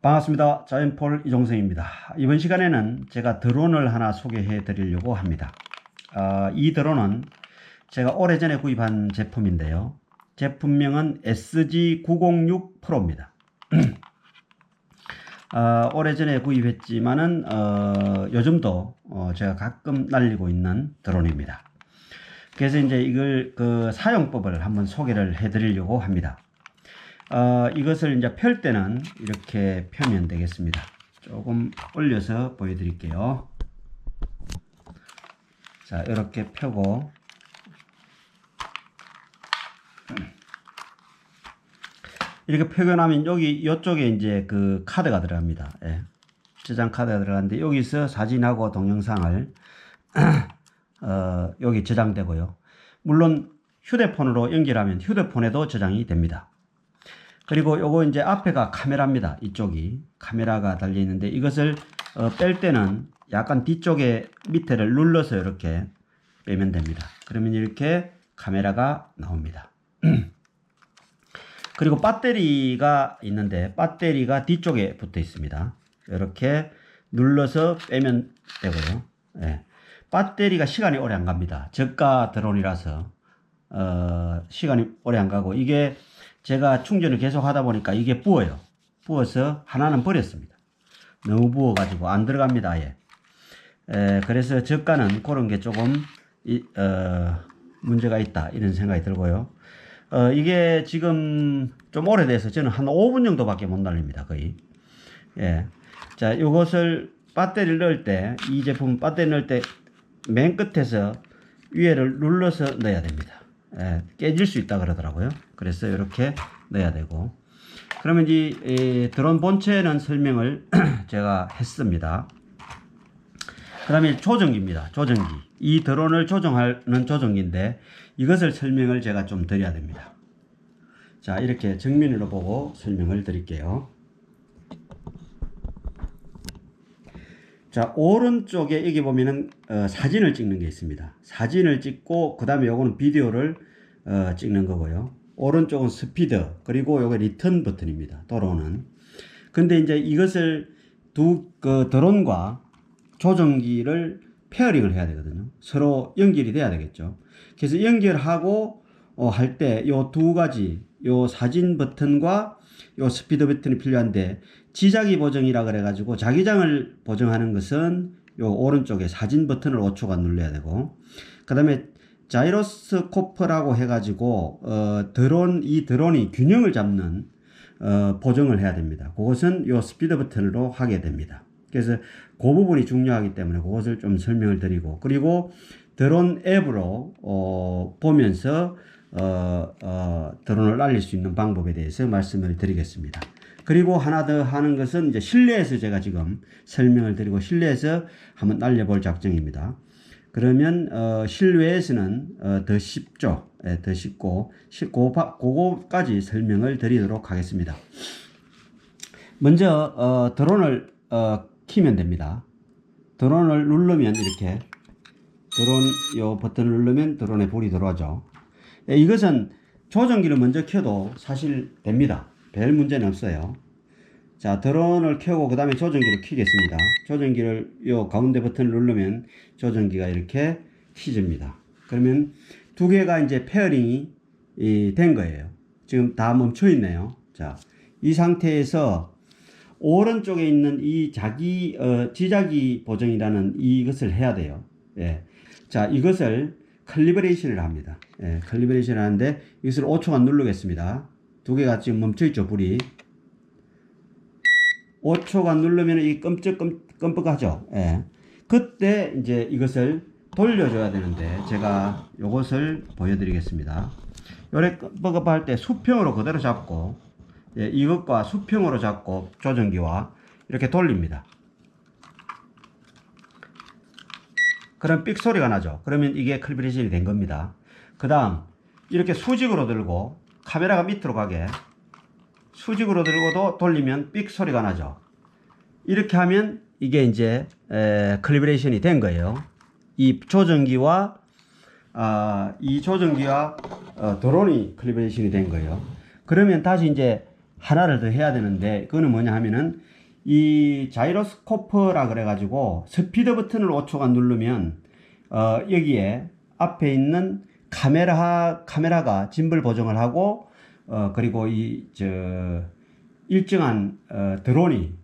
반갑습니다. 자연폴 이종성입니다. 이번 시간에는 제가 드론을 하나 소개해 드리려고 합니다. 아, 이 드론은 제가 오래전에 구입한 제품인데요. 제품명은 SG906 프로입니다. 아, 오래전에 구입했지만은 어, 요즘도 어, 제가 가끔 날리고 있는 드론입니다. 그래서 이제 이걸 그 사용법을 한번 소개를 해 드리려고 합니다. 어, 이것을 이제 펼 때는 이렇게 펴면 되겠습니다. 조금 올려서 보여드릴게요. 자, 이렇게 펴고 이렇게 펴고 나면 여기 이쪽에 이제 그 카드가 들어갑니다. 예. 저장 카드가 들어가는데 여기서 사진하고 동영상을 어, 여기 저장되고요. 물론 휴대폰으로 연결하면 휴대폰에도 저장이 됩니다. 그리고 요거 이제 앞에가 카메라입니다. 이쪽이 카메라가 달려 있는데 이것을 어, 뺄 때는 약간 뒤쪽에 밑에를 눌러서 이렇게 빼면 됩니다. 그러면 이렇게 카메라가 나옵니다. 그리고 배터리가 있는데 배터리가 뒤쪽에 붙어 있습니다. 이렇게 눌러서 빼면 되고요. 예. 배터리가 시간이 오래 안 갑니다. 저가 드론이라서 어, 시간이 오래 안 가고 이게 제가 충전을 계속 하다 보니까 이게 부어요. 부어서 하나는 버렸습니다. 너무 부어가지고 안 들어갑니다. 아예. 에, 그래서 저가는 그런 게 조금 이, 어, 문제가 있다 이런 생각이 들고요. 어, 이게 지금 좀 오래돼서 저는 한 5분 정도밖에 못 날립니다. 거의. 예. 자, 이것을 배터리를 넣을 때, 이 제품 배터리 넣을 때 맨 끝에서 위에를 눌러서 넣어야 됩니다. 예, 깨질 수 있다 그러더라고요. 그래서 이렇게 넣어야 되고. 그러면 이, 이 드론 본체는 설명을 제가 했습니다. 그 다음에 조정기입니다. 조정기. 이 드론을 조정하는 조정기인데 이것을 설명을 제가 좀 드려야 됩니다. 자, 이렇게 정면으로 보고 설명을 드릴게요. 자, 오른쪽에 여기 보면은 어, 사진을 찍는 게 있습니다. 사진을 찍고 그 다음에 요거는 비디오를 어, 찍는 거고요. 오른쪽은 스피드 그리고 요게 리턴 버튼입니다. 도로는. 근데 이제 이것을 두 그 드론과 조정기를 페어링을 해야 되거든요. 서로 연결이 돼야 되겠죠. 그래서 연결하고 어, 할때요두 가지 요 사진 버튼과 요 스피드 버튼이 필요한데 지자기 보정이라 그래 가지고 자기장을 보정하는 것은 요 오른쪽에 사진 버튼을 5초간 눌러야 되고 그 다음에 자이로스코프라고 해 가지고 어, 드론 이 드론이 균형을 잡는 어, 보정을 해야 됩니다. 그것은 요 스피드 버튼으로 하게 됩니다. 그래서 그 부분이 중요하기 때문에 그것을 좀 설명을 드리고 그리고 드론 앱으로 어, 보면서 어, 어, 드론을 날릴 수 있는 방법에 대해서 말씀을 드리겠습니다. 그리고 하나 더 하는 것은 이제 실내에서 제가 지금 설명을 드리고 실내에서 한번 날려볼 작정입니다. 그러면 어, 실외에서는 어, 더 쉽죠. 예, 더 쉽고 고, 그거까지 설명을 드리도록 하겠습니다. 먼저 어, 드론을 어, 키면 됩니다. 드론을 누르면 이렇게 드론 요 버튼을 누르면 드론에 불이 들어오죠. 예, 이것은 조정기를 먼저 켜도 사실 됩니다. 별 문제는 없어요. 자, 드론을 켜고 그 다음에 조정기를 켜겠습니다. 조정기를 요 가운데 버튼을 누르면 조정기가 이렇게 켜집니다. 그러면 두 개가 이제 페어링이 된 거예요. 지금 다 멈춰 있네요. 자, 이 상태에서 오른쪽에 있는 이 자기 어, 지자기 보정이라는 이것을 해야 돼요. 예. 자, 이것을 칼리브레이션을 합니다. 예, 칼리브레이션을 하는데 이것을 5초간 누르겠습니다. 두 개가 지금 멈춰 있죠, 불이. 5초간 누르면 이 끔찍 끔뻑하죠. 예. 그때 이제 이것을 돌려줘야 되는데 제가 이것을 보여드리겠습니다. 요래 끔뻑할 때 수평으로 그대로 잡고 예, 이것과 수평으로 잡고 조정기와 이렇게 돌립니다. 그럼 삑 소리가 나죠. 그러면 이게 클비레이션이 된 겁니다. 그 다음 이렇게 수직으로 들고 카메라가 밑으로 가게 수직으로 들고도 돌리면 삑 소리가 나죠. 이렇게 하면 이게 이제 에, 클리브레이션이 된 거예요. 이 조정기와 아, 이 조정기와 어, 드론이 클리브레이션이 된 거예요. 그러면 다시 이제 하나를 더 해야 되는데 그거는 뭐냐 하면은 이 자이로스코프라 그래가지고 스피드 버튼을 5초간 누르면 어, 여기에 앞에 있는 카메라 카메라가 짐벌 보정을 하고 어, 그리고 이 저 일정한 어, 드론이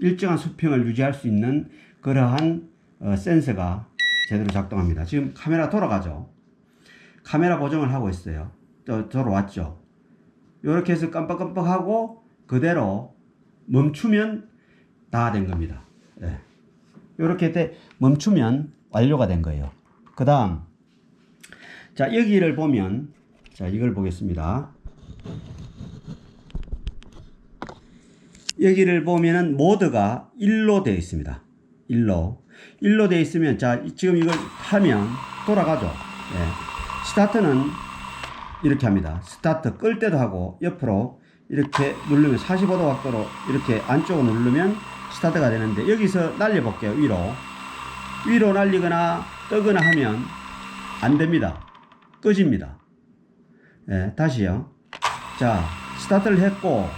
일정한 수평을 유지할 수 있는 그러한 어, 센서가 제대로 작동합니다. 지금 카메라 돌아가죠. 카메라 보정을 하고 있어요. 또 돌아왔죠. 이렇게 해서 깜빡깜빡하고 그대로 멈추면 다 된 겁니다. 예. 이렇게 돼 멈추면 완료가 된 거예요. 그 다음 자 여기를 보면 자 이걸 보겠습니다. 여기를 보면은 모드가 1로 되어 있습니다. 1로 1로 되어 있으면 자 지금 이걸 하면 돌아가죠. 예. 스타트는 이렇게 합니다. 스타트 끌 때도 하고 옆으로 이렇게 누르면 45도 각도로 이렇게 안쪽으로 누르면 스타트가 되는데 여기서 날려볼게요. 위로 위로 날리거나 뜨거나 하면 안 됩니다. 꺼집니다. 예, 다시요. 자, 스타트를 했고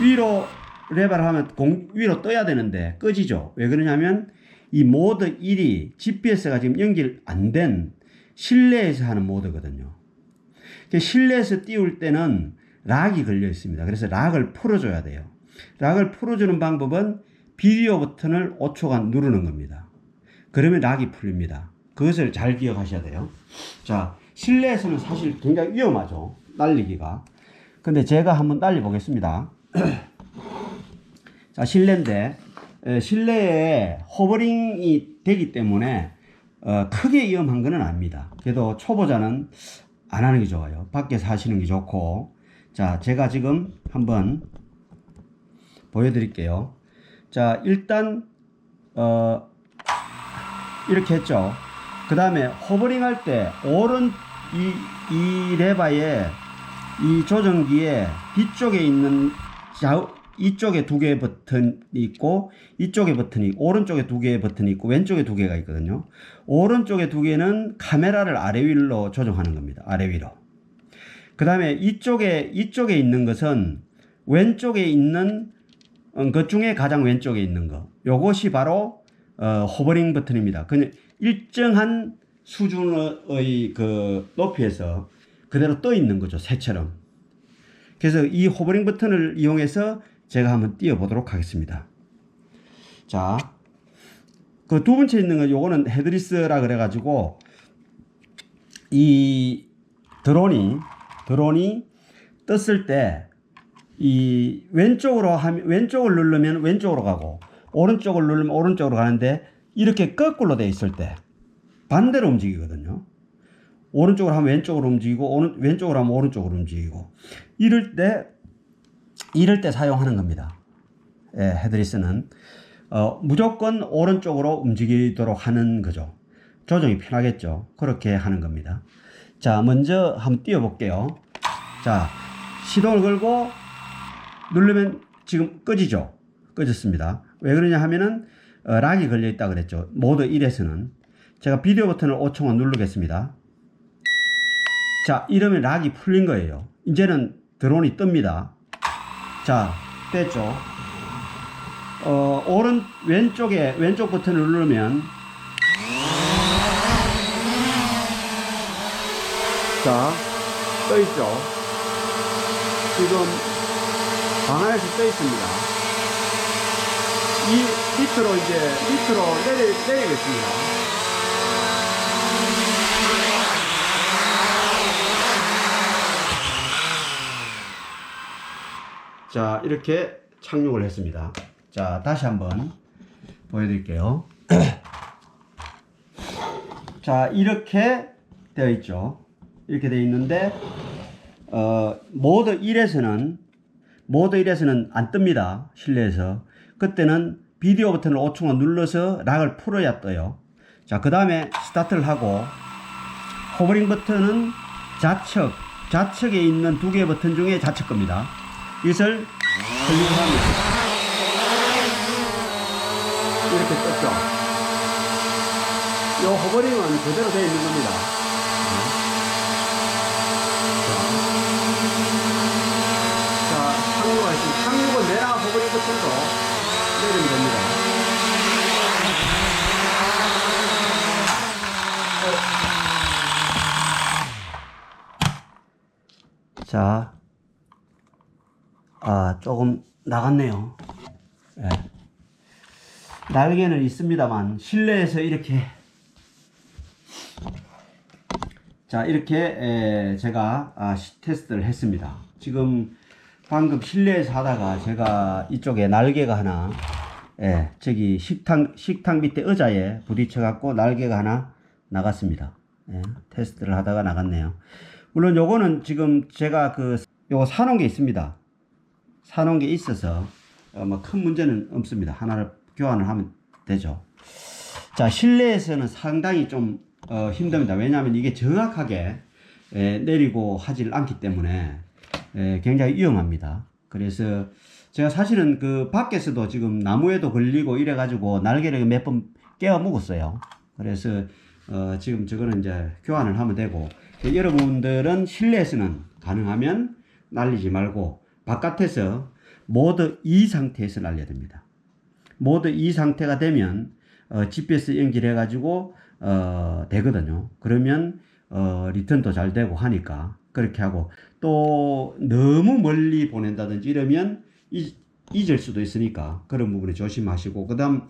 위로 레버를 하면 공, 위로 떠야 되는데 꺼지죠. 왜 그러냐면 이 모드 1이 GPS가 지금 연결 안 된 실내에서 하는 모드거든요. 그 실내에서 띄울 때는 락이 걸려 있습니다. 그래서 락을 풀어줘야 돼요. 락을 풀어주는 방법은 비디오 버튼을 5초간 누르는 겁니다. 그러면 락이 풀립니다. 그것을 잘 기억하셔야 돼요. 자, 실내에서는 사실 굉장히 위험하죠. 날리기가. 근데 제가 한번 날려 보겠습니다. 자, 실내인데, 에, 실내에 호버링이 되기 때문에 어, 크게 위험한 것은 아닙니다. 그래도 초보자는 안 하는 게 좋아요. 밖에서 하시는 게 좋고. 자, 제가 지금 한번 보여드릴게요. 자, 일단, 어, 이렇게 했죠. 그 다음에 호버링 할 때 오른 이, 이 레바의 이 조정기에 뒤쪽에 있는 좌우, 이쪽에 두 개의 버튼이 있고 이쪽에 버튼이 오른쪽에 두 개의 버튼이 있고 왼쪽에 두 개가 있거든요. 오른쪽에 두 개는 카메라를 아래 위로 조정하는 겁니다. 아래 위로. 그 다음에 이쪽에 이쪽에 있는 것은 왼쪽에 있는 어, 것 중에 가장 왼쪽에 있는 거. 요것이 바로 어, 호버링 버튼입니다. 그냥 일정한 수준의 그 높이에서 그대로 떠 있는 거죠. 새처럼. 그래서 이 호버링 버튼을 이용해서 제가 한번 띄워 보도록 하겠습니다. 자, 그 두 번째 있는 건 요거는 헤드리스라 그래 가지고 이 드론이 드론이 떴을 때 이 왼쪽으로 하면 왼쪽을 누르면 왼쪽으로 가고 오른쪽을 누르면 오른쪽으로 가는데 이렇게 거꾸로 돼 있을 때 반대로 움직이거든요. 오른쪽으로 하면 왼쪽으로 움직이고 오른 왼쪽으로 하면 오른쪽으로 움직이고 이럴 때 이럴 때 사용하는 겁니다. 예, 헤드리스는 어, 무조건 오른쪽으로 움직이도록 하는 거죠. 조정이 편하겠죠. 그렇게 하는 겁니다. 자, 먼저 한번 띄워 볼게요. 자, 시동을 걸고 누르면 지금 꺼지죠. 꺼졌습니다. 왜 그러냐 하면은 어, 락이 걸려 있다 그랬죠. 모드 1에서는 제가 비디오 버튼을 5초만 누르겠습니다. 자, 이러면 락이 풀린 거예요. 이제는 드론이 뜹니다. 자, 됐죠. 어, 오른 왼쪽에 왼쪽 버튼을 누르면 자, 떠 있죠. 지금 방안에서 떠 있습니다. 이 밑으로 이제 밑으로 내리, 내리겠습니다. 자, 이렇게 착륙을 했습니다. 자, 다시 한번 보여드릴게요. 자, 이렇게 되어 있죠. 이렇게 되어 있는데, 어, 모드 1에서는, 모드 1에서는 안 뜹니다. 실내에서. 그때는 비디오 버튼을 5초간 눌러서 락을 풀어야 떠요. 자, 그 다음에 스타트를 하고, 호버링 버튼은 좌측, 좌측에 있는 두 개의 버튼 중에 좌측 겁니다. 이것을 클릭을 하면 이렇게 떴죠. 이 호버링은 그대로 되어 있는 겁니다. 자, 자, 착륙을 버튼도 내리면 됩니다. 자, 아, 조금 나갔네요. 예. 날개는 있습니다만, 실내에서 이렇게, 자, 이렇게, 에, 제가, 아, 시- 테스트를 했습니다. 지금, 방금 실내에서 하다가 제가 이쪽에 날개가 하나, 예, 저기 식탁, 식탁 밑에 의자에 부딪혀 갖고 날개가 하나 나갔습니다. 예, 테스트를 하다가 나갔네요. 물론 요거는 지금 제가 그, 요거 사놓은 게 있습니다. 사놓은 게 있어서, 어, 뭐큰 문제는 없습니다. 하나를 교환을 하면 되죠. 자, 실내에서는 상당히 좀, 어, 힘듭니다. 왜냐하면 이게 정확하게, 에, 내리고 하질 않기 때문에, 에, 굉장히 위험합니다. 그래서 제가 사실은 그 밖에서도 지금 나무에도 걸리고 이래가지고 날개를 몇 번 깨어 묵었어요. 그래서 어, 지금 저거는 이제 교환을 하면 되고 여러분들은 실내에서는 가능하면 날리지 말고 바깥에서 모드 E 상태에서 날려야 됩니다. 모드 E 상태가 되면 어, GPS 연결해 가지고 어, 되거든요. 그러면 어, 리턴도 잘 되고 하니까 그렇게 하고 또 너무 멀리 보낸다든지 이러면 이, 잊을 수도 있으니까 그런 부분에 조심하시고 그 다음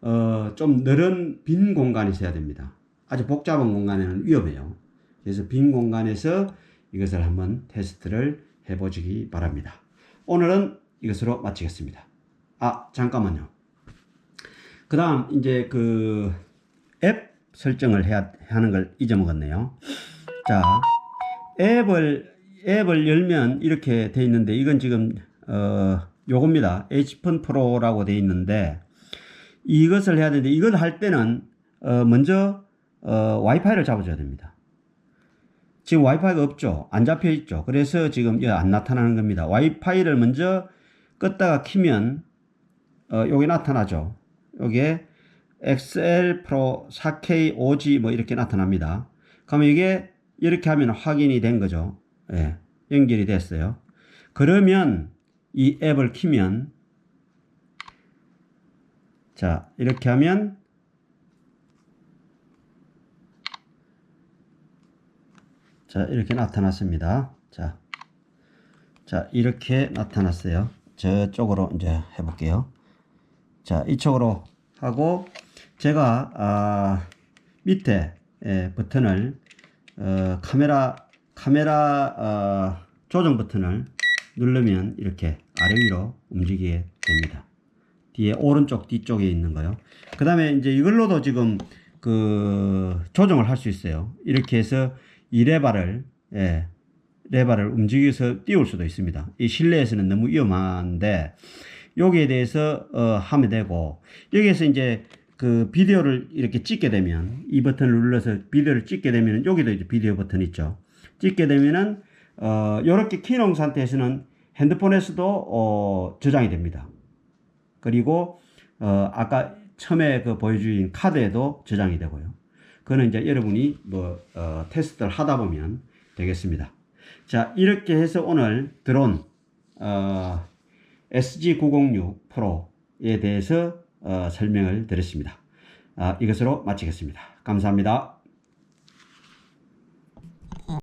어, 좀 넓은 빈 공간이 있어야 됩니다. 아주 복잡한 공간에는 위험해요. 그래서 빈 공간에서 이것을 한번 테스트를 해보시기 바랍니다. 오늘은 이것으로 마치겠습니다. 아 잠깐만요. 그 다음 이제 그 앱 설정을 해야 하는 걸 잊어먹었네요. 자 앱을 앱을 열면 이렇게 돼 있는데 이건 지금 어 요겁니다. H폰 프로라고 돼 있는데 이것을 해야 되는데 이걸 할 때는 어 먼저 어 와이파이를 잡아줘야 됩니다. 지금 와이파이가 없죠. 안 잡혀 있죠. 그래서 지금 안 나타나는 겁니다. 와이파이를 먼저 껐다가 키면 어 요게 나타나죠. 요게 XL 프로 4K 5G 뭐 이렇게 나타납니다. 그러면 이게 이렇게 하면 확인이 된 거죠. 예, 연결이 됐어요. 그러면 이 앱을 키면 자 이렇게 하면 자 이렇게 나타났습니다. 자, 자 이렇게 나타났어요. 저쪽으로 이제 해볼게요. 자 이쪽으로 하고 제가 아, 밑에 예, 버튼을 어, 카메라 카메라 어, 조정 버튼을 누르면 이렇게 아래 위로 움직이게 됩니다. 뒤에 오른쪽 뒤쪽에 있는 거요. 그 다음에 이제 이걸로도 지금 그 조정을 할 수 있어요. 이렇게 해서 이 레바를 예, 레바를 움직여서 띄울 수도 있습니다. 이 실내에서는 너무 위험한데 여기에 대해서 어, 하면 되고 여기에서 이제 그 비디오를 이렇게 찍게 되면 이 버튼을 눌러서 비디오를 찍게 되면 여기도 이제 비디오 버튼 있죠. 찍게 되면은 어 이렇게 키놓은 상태에서는 핸드폰에서도 어 저장이 됩니다. 그리고 어 아까 처음에 그 보여주신 카드에도 저장이 되고요. 그거는 이제 여러분이 뭐 어, 테스트를 하다 보면 되겠습니다. 자 이렇게 해서 오늘 드론 어, SG906 프로에 대해서 어, 설명을 드렸습니다. 아, 이것으로 마치겠습니다. 감사합니다.